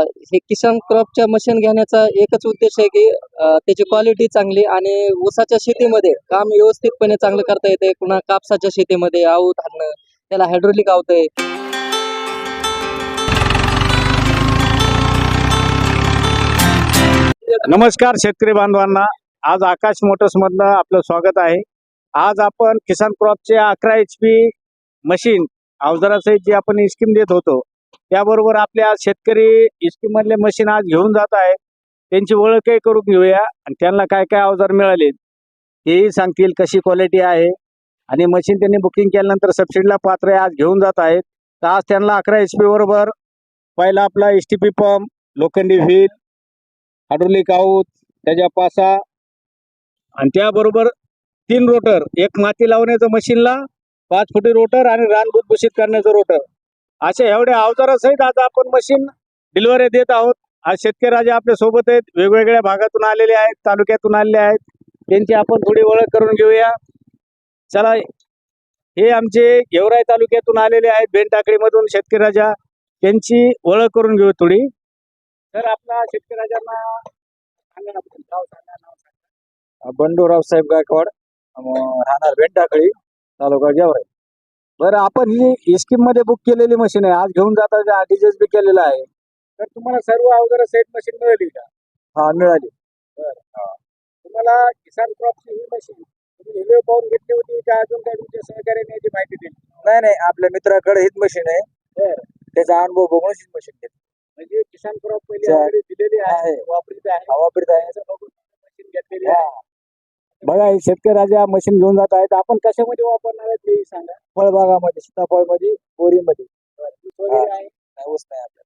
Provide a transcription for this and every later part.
हे किसान क्रॉपच्या मशीन घेण्याचा एकच उद्देश आहे की त्याची क्वालिटी चांगली आणि ऊसाच्या शेतीमध्ये काम व्यवस्थितपणे चांगलं करता येते. पुन्हा कापसाच्या शेतीमध्ये आऊ धान त्याला हायड्रोलिक आवतंय. नमस्कार शेतकरी बांधवांना. आज आकाश मोटर्स मधनं आपलं स्वागत आहे. आज आपण किसान क्रॉपचे अकरा एच पी मशीन अवजारासहित जी आपण स्कीम देत होतो त्याबरोबर आपले आज शेतकरी स्कीम मधले मशीन आज घेऊन जात आहे त्यांची ओळखही करून घेऊया आणि त्यांना काय काय अवजार मिळाले हेही सांगतील कशी क्वालिटी आहे. आणि मशीन त्यांनी बुकिंग केल्यानंतर सबसिडीला पात्र आहे आज घेऊन जात आहेत. तर आज त्यांना अकरा एच पी बरोबर. पहिला आपला एस टी पी पंप लोखंडी व्हील हायड्रोलिक आऊत त्याच्या पासा. आणि त्याबरोबर तीन रोटर एक माती लावण्याचं मशीनला पाच फुटी रोटर आणि रान बुदबुशीत करण्याचं रोटर अशा एवढ्या अवजारासहित आज आपण मशीन डिलिव्हरी देत आहोत. आज शेतकरी राजा आपल्यासोबत आहेत. वेगवेगळ्या भागातून आलेले आहेत तालुक्यातून आलेले आहेत. त्यांची आपण थोडी ओळख करून घेऊया. चला हे आमचे गेवराई तालुक्यातून आलेले आहेत बेनटाकडीमधून शेतकरी राजा. त्यांची ओळख करून घेऊ थोडी. तर आपला शेतकरी राजांना सांगा नाव सांगा, नाव सांगा. बंडूराव साहेब गायकवाड. राहणार भेंडाकळी तालुका गेवराई बरं आपण ही स्कीममध्ये बुक केलेली मशीन आहे. आज घेऊन जाता डीजेस बी केलेला आहे. तर तुम्हाला सर्व अवजार सेट मशीन मिळाली का? हा मिळाली. तुम्हाला किसान क्रॉपची ही मशीन तुम्ही व्हिडिओ पाहून घेतली होती का अजून काही तुमच्या सहकार्याने याची माहिती दिली? नाही नाही आपल्या मित्राकडे हीच मशीन आहे. बरं. त्याचा अनुभव बघून हीच मशीन घेतली. म्हणजे किसान क्रॉप पहिली दिलेली आहे. वापरीत आहे. वापरत आहे. मशीन घेतलेली आहे. बघा हे शेतकरी राजा मशीन घेऊन जात आहेत. आपण कशामध्ये वापरणार आहेत तेही सांगा. फळबागामध्ये सीताफळमध्ये बोरीमध्ये. वगैरे आहे नाही, ऊस नाही आपल्या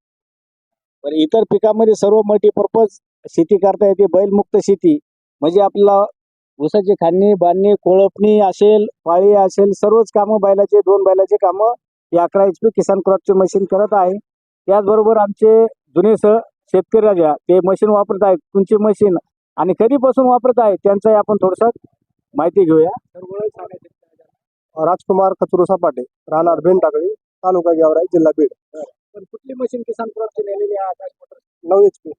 बरं इतर पिकामध्ये सर्व मल्टीपर्पज शेती करता येते. बैलमुक्त शेती. म्हणजे आपल्याला ऊसाची खाणणी बांधणी कोळपणी असेल पाळी असेल सर्वच कामं बैलाचे दोन बैलाचे कामं हे अकरा एच पी किसान क्रॉपचे मशीन करत आहे. त्याचबरोबर आमचे जुने सह शेतकरी राजा ते मशीन वापरत आहेत. तुमची मशीन आणि कधीपासून वापरत आहे त्यांचाही आपण थोडस माहिती घेऊया. राजकुमार खचरू सपाटे राहणार भेंटाकळी तालुका गेवराई जिल्हा बीड. पण कुठली मशीन किसान नेलेली आहे आकाश मोटर नऊ एच पी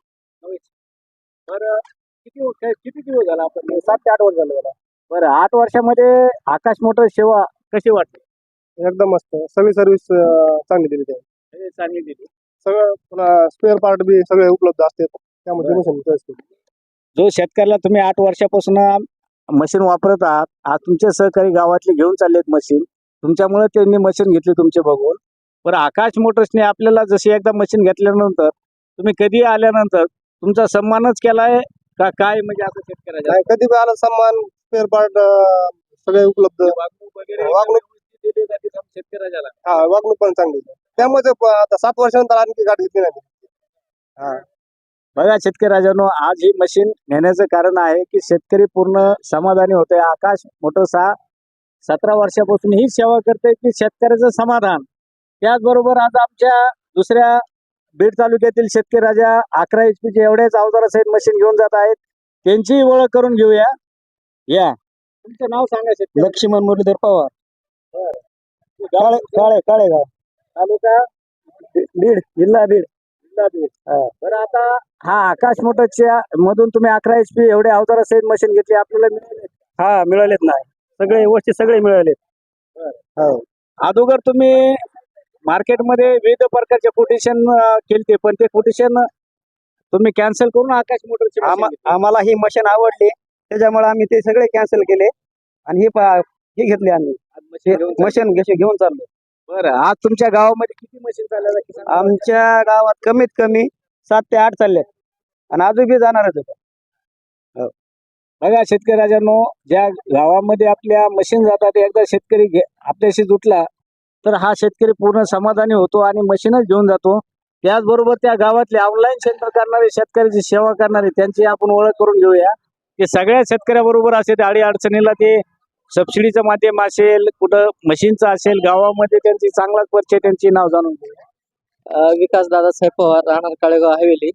बरं किती किती दिवस झाला आपण सात ते आठ वर्ष झाले मला. बरं आठ वर्षामध्ये आकाश मोटर सेवा कशी वाटते एकदम मस्त. सगळी सर्व्हिस चांगली दिली त्यांनी. हे चांगली दिली. सगळं पुन्हा स्पेअर पार्ट बी सगळे उपलब्ध असतात. त्यामुळे. मशीन जो शेतकऱ्याला तुम्ही आठ वर्षापासून मशीन वापरत आहात आज तुमचे सहकारी गावातले घेऊन चाललेत मशीन तुमच्यामुळे त्यांनी मशीन घेतली तुमचे बघून. बरं आकाश मोटर्सने आपल्याला जशी एकदा मशीन घेतल्यानंतर तुम्ही कधी आल्यानंतर तुमचा सन्मानच केलाय का काय म्हणजे असं शेतकऱ्याच्या? नाही, कधी आला सन्मान स्पेअर पार्ट सगळे उपलब्ध. वागणूक वगैरे वागणूक- दिली जाते सम- शेतकऱ्याला हा वागणूक पण चांगली. त्यामुळे आता सात वर्षानंतर आणखी गाडी घेतली नाही. बघा शेतकरी राजांनो आज ही मशीन नेण्याचं कारण आहे की शेतकरी पूर्ण समाधानी होते आकाश मोटर्स हा सतरा वर्षापासून ही सेवा करते की शेतकऱ्याचं समाधान. त्याचबरोबर आज आमच्या दुसऱ्या बीड तालुक्यातील शेतकरी राजा अकरा एच पीचे एवढ्याच अवजारासहित मशीन घेऊन जात आहेत. त्यांचीही ओळख करून घेऊया. या. तुमचं नाव सांगा शेतकरी. लक्ष्मण मुरलीधर पवार. काळे काळे काळेगाव. तालुका? बीड जिल्हा बीड. बरं आता हा आकाश मोटरच्या मधून तुम्ही अकरा एच पी एवढे अवजारासहित मशीन घेतली आपल्याला मिळाले हा मिळालेत ना. सगळे गोष्टी सगळे मिळालेत. हो. अगोदर तुम्ही मार्केटमध्ये विविध प्रकारचे कोटेशन केलते पण ते कोटेशन तुम्ही कॅन्सल करून आकाश मोटरची आम्हा- आम्हाला ही मशीन आवडली. त्याच्यामुळे आम्ही ते सगळे कॅन्सल केले आणि हे हे घेतले आम्ही. मशीन घेऊन चाललो बरं आज तुमच्या गावामध्ये किती मशीन चालल्या किसान आमच्या गावात कमीत कमी सात ते आठ चालले आणि अजून बी जाणारच होते बघा शेतकरी राजांनो ज्या गावामध्ये आपल्या मशीन जातात एकदा शेतकरी घे- आपल्याशी जुटला तर हा शेतकरी पूर्ण समाधानी होतो आणि मशीनच घेऊन जातो. त्याचबरोबर त्या गावातले ऑनलाईन सेंटर करणारे शेतकऱ्याची सेवा करणारे त्यांची आपण ओळख करून घेऊया. की सगळ्या शेतकऱ्याबरोबर असेल अडी अडचणीला ते सबसिडीचं माध्यम असेल कुठं मशीनचं असेल गावामध्ये त्यांची चांगलाच परिचय त्यांची नाव जाणून घेऊया. विकास दादासाहेब पवार राहणार काळेगाव हवेली.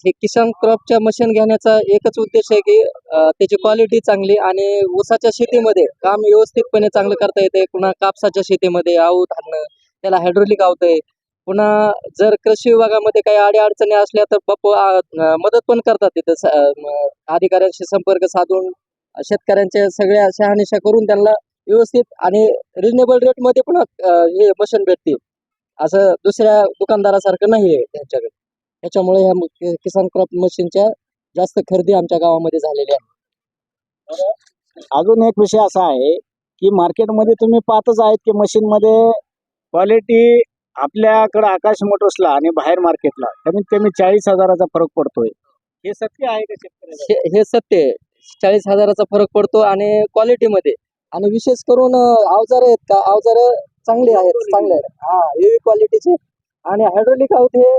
हे किसान क्रॉपच्या मशीन घेण्याचा एकच उद्देश आहे की त्याची क्वालिटी चांगली आणि ऊसाच्या शेतीमध्ये काम व्यवस्थितपणे चांगलं करता येते पुन्हा कापसाच्या शेतीमध्ये आऊ धाडणं त्याला हायड्रोलिक आवतंय. पुन्हा जर कृषी विभागामध्ये काही आडी अडचणी असल्या तर बापू मदत पण करतात तिथं अधिकाऱ्यांशी संपर्क साधून शेतकऱ्यांच्या सगळ्या शहानिशा करून त्यांना व्यवस्थित आणि रिजनेबल रेटमध्ये अ, हे मशीन भेटते असं दुसऱ्या दुकानदारासारखं नाही आहे त्यांच्याकडे. त्याच्यामुळे ह्या किसान क्रॉप मशीनच्या जास्त खरेदी आमच्या गावामध्ये झालेली आहे अजून एक विषय असा आहे की मार्केटमध्ये तुम्ही पाहतच आहेत की मशीनमध्ये क्वालिटी आपल्याकडं आकाश मोटर्सला आणि बाहेर मार्केटला कमीत कमी चाळीस हजाराचा फरक पडतोय. हे सत्य आहे का शेतकऱ्याला? हे हे सत्य आहे. चाळीस हजाराचा फरक पडतो आणि क्वालिटीमध्ये आणि विशेष करून अवजार आहेत का? अवजार चांगले आहेत चांगले आहेत. हा हेवी क्वालिटीचे आणि हायड्रोलिक आहोत हे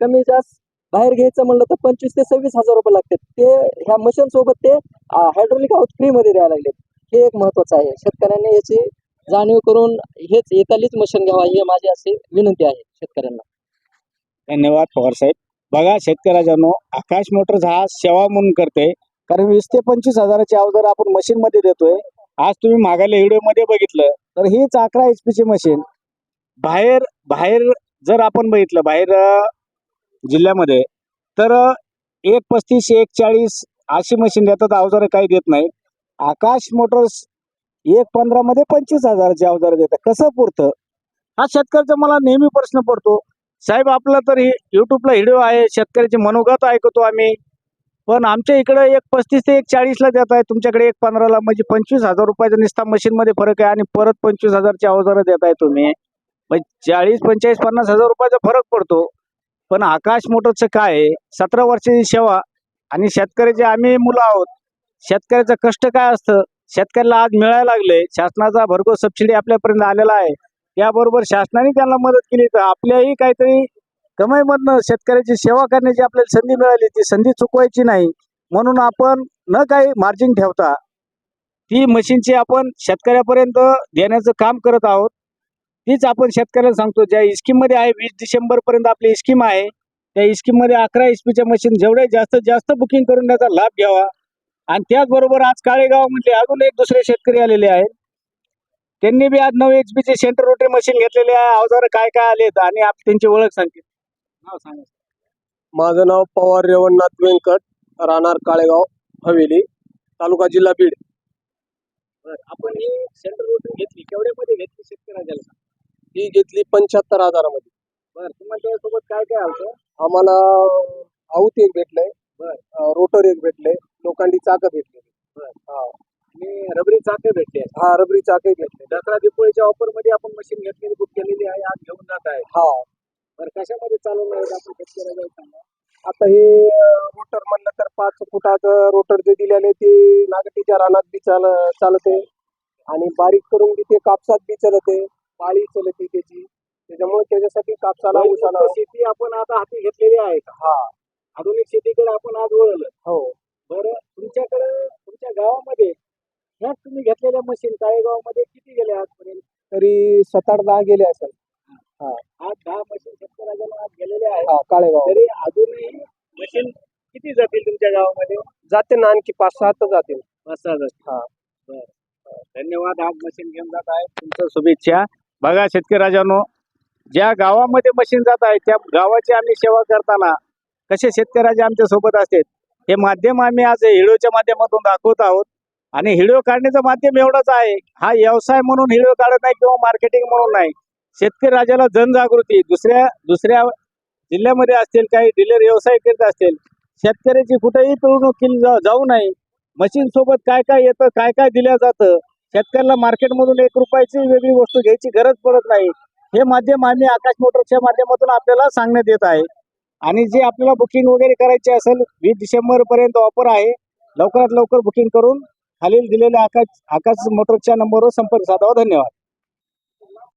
कमी जास्त बाहेर घ्यायचं म्हणलं तर पंचवीस ते सव्वीस हजार रुपये लागतात. ते ह्या मशीन सोबत ते हायड्रोलिक आहोत फ्री मध्ये द्यायला लागलेत. हे एक महत्वाचं आहे. शेतकऱ्यांनी याची जाणीव करून हेच येतालीच मशीन घ्यावा ही माझी अशी विनंती आहे शेतकऱ्यांना. धन्यवाद पवार साहेब. बघा शेतकऱ्याजनो आकाश मोटर्स हा सेवा म्हणून करते. कारण वीस ते पंचवीस हजाराची अवजार आपण मशीन मध्ये देतोय. आज तुम्ही मागायला व्हिडिओमध्ये बघितलं तर हीच अकरा एच पीची मशीन बाहेर बाहेर जर आपण बघितलं बाहेर जिल्ह्यामध्ये तर एक पस्तीस एक चाळीस अशी मशीन देतात अवजार काही देत नाही आकाश मोटर्स एक पंधरा मध्ये पंचवीस हजाराचे अवजार देतात. कसं पुरतं? हा शेतकऱ्याचा मला नेहमी प्रश्न पडतो. साहेब आपला तर युट्यूबला व्हिडिओ आहे शेतकऱ्याचे मनोगत ऐकतो आम्ही. पण आमच्या इकडे एक पस्तीस ते एक चाळीसला देत आहे तुमच्याकडे एक पंधराला म्हणजे पंचवीस हजार रुपयाचा निस्ता मशीनमध्ये फरक आहे आणि परत पंचवीस हजारची अवजारं देत आहे तुम्ही. मग चाळीस पंचेचाळीस पन्नास हजार रुपयाचा फरक पडतो. पण आकाश मोटरचं काय आहे? सतरा वर्षाची सेवा आणि शेतकऱ्याचे आम्ही मुलं आहोत. शेतकऱ्याचं कष्ट काय असतं? शेतकऱ्याला आज मिळायला लागले. शासनाचा भरघोस सबसिडी आपल्यापर्यंत आलेला आहे. त्याबरोबर शासनाने त्यांना मदत केली. तर आपल्याही काहीतरी कमाईमधनं शेतकऱ्याची सेवा करण्याची आपल्याला संधी मिळाली ती संधी चुकवायची नाही म्हणून आपण न काही मार्जिन ठेवता ती मशीनची आपण शेतकऱ्यापर्यंत देण्याचं काम करत आहोत. तीच आपण शेतकऱ्याला सांगतो ज्या इस्कीममध्ये आहे वीस डिसेंबरपर्यंत आपली स्कीम आहे त्या इस्कीममध्ये अकरा एच पीच्या मशीन जेवढे जास्तीत जास्त बुकिंग करून त्याचा लाभ घ्यावा. आणि त्याचबरोबर आज काळेगाव म्हणजे अजून एक दुसरे शेतकरी आलेले आहेत. त्यांनी बी आज नऊ एच पीचे सेंटर रोटरी मशीन घेतलेले आहे. अवजार काय काय आलेत आणि आप त्यांची ओळख सांगतील. नाव सांगा माझं नाव पवार रेवणनाथ व्यंकट राहणार काळेगाव हवेली तालुका जिल्हा बीड. बरं आपण ही सेंटर रोटरी घेतली केवढ्यामध्ये घेतली शेतकऱ्याला ही घेतली पंच्याहत्तर हजारामध्ये. बरं तुम्हाला त्यासोबत काय काय आलं आम्हाला आऊत एक भेटलंय बर. रोटर एक भेटले लोखंडी चाकं भेटले. हा. आणि रबरी चाके भेटले. हा रबरी चाकही भेटले. दसरा दिपोळीच्या ऑफरमध्ये आपण मशीन घेतलेली बुक केलेली आहे आज घेऊन जात आहे. हा. बरं कशामध्ये चालवणार आहेत आपण शेतकऱ्याला सांगा आता हे रोटर म्हणलं तर पाच फुटाचं रोटर जे दिलेले ते नागटीच्या रानात बी चाल चालते आणि बारीक करून बी ते कापसात बी चलते. पाळी चलते त्याची. त्याच्यामुळे त्याच्यासाठी कापसाला उसाला शेती आपण आता हाती घेतलेली आहे का? हा. आधुनिक शेतीकडे आपण आज वळलं. हो. बरं तुमच्याकडे तुमच्या गावामध्ये ह्याच तुम्ही घेतलेल्या मशीन काळेगावामध्ये किती गेल्या आजपर्यंत? तरी सात आठ दहा गेले असेल. आज दहा मशीन शेतकऱ्याला आज गेलेल्या आहेत हा काळेगाव तरी अजूनही मशीन किती जातील तुमच्या गावामध्ये? जाते ना आणखी पाच सहा तर जातील. पाच सहा जातील. हा. धन्यवाद आज मशीन घेऊन जात आहे. तुमचं शुभेच्छा. बघा शेतकरी राजानो ज्या गावामध्ये मशीन जात आहे त्या गावाची आम्ही सेवा करताना कसे शेतकऱ्याचे आमच्यासोबत असतात हे माध्यम आम्ही आज व्हिडिओच्या माध्यमातून दाखवत आहोत. आणि व्हिडिओ काढण्याचं माध्यम एवढंच आहे. हा व्यवसाय म्हणून व्हिडिओ काढत नाही किंवा मार्केटिंग म्हणून नाही. शेतकरी राजाला जनजागृती दुसऱ्या दुसऱ्या जिल्ह्यामध्ये असतील काही डीलर व्यवसाय करीत असतील शेतकऱ्याची कुठेही पिळवणूक केली जा- जाऊ नये. मशीन सोबत काय काय येतं काय काय दिलं जातं शेतकऱ्याला मार्केटमधून एक रुपयाची वेगळी वस्तू घ्यायची गरज पडत नाही. हे माध्यम आम्ही आकाश मोटरच्या माध्यमातून आपल्याला सांगण्यात येत आहे. आणि जे आपल्याला बुकिंग वगैरे करायचे असेल वीस डिसेंबर पर्यंत ऑफर आहे लवकरात लवकर बुकिंग करून खालील दिलेल्या आकाश आकाश मोटरच्या नंबरवर संपर्क साधावा. धन्यवाद.